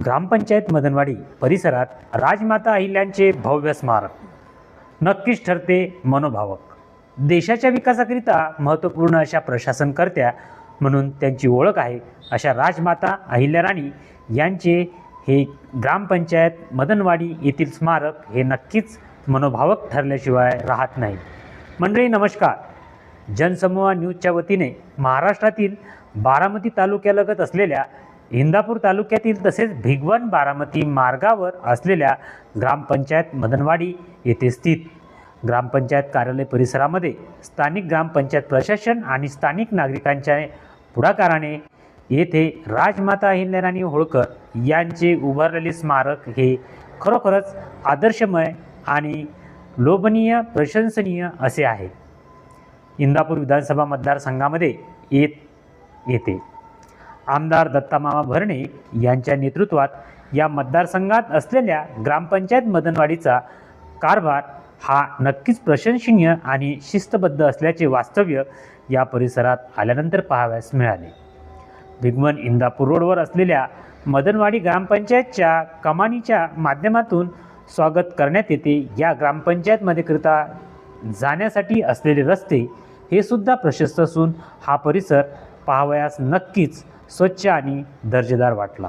ग्रामपंचायत मदनवाडी परिसरात राजमाता अहिल्यांचे भव्य स्मारक. नक्कीच ठरते मनोभावक. देशाच्या विकासाकरिता महत्त्वपूर्ण अशा प्रशासनकर्त्या म्हणून त्यांची ओळख आहे अशा राजमाता अहिल्या राणी यांचे हे ग्रामपंचायत मदनवाडी येथील स्मारक हे नक्कीच मनोभावक ठरल्याशिवाय राहत नाही. मंडळी नमस्कार. जनसमूह न्यूजच्या वतीने महाराष्ट्रातील बारामती तालुक्यालगत असलेल्या इंदापूर तालुक्यातील तसेच भिगवण बारामती मार्गावर असलेल्या ग्रामपंचायत मदनवाडी येथे स्थित ग्रामपंचायत कार्यालय परिसरामध्ये स्थानिक ग्रामपंचायत प्रशासन आणि स्थानिक नागरिकांच्या पुढाकाराने येथे राजमाता अहिल्याराणी होळकर यांचे उभारलेले स्मारक हे खरोखरच आदर्शमय आणि लोभनीय प्रशंसनीय असे आहे. इंदापूर विधानसभा मतदारसंघामध्ये येत येते. आमदार दत्तामामा भरणे यांच्या नेतृत्वात या मतदारसंघात असलेल्या ग्रामपंचायत मदनवाडीचा कारभार हा नक्कीच प्रशंसनीय आणि शिस्तबद्ध असल्याचे वास्तव्य या परिसरात आल्यानंतर पाहावयास मिळाले. भिगवण इंदापूर रोडवर असलेल्या मदनवाडी ग्रामपंचायतच्या कमानीच्या माध्यमातून स्वागत करण्यात येते. या ग्रामपंचायतमध्येकरिता जाण्यासाठी असलेले रस्ते हे सुद्धा प्रशस्त असून हा परिसर पाहावयास नक्कीच स्वच्छ आणि दर्जेदार वाटला.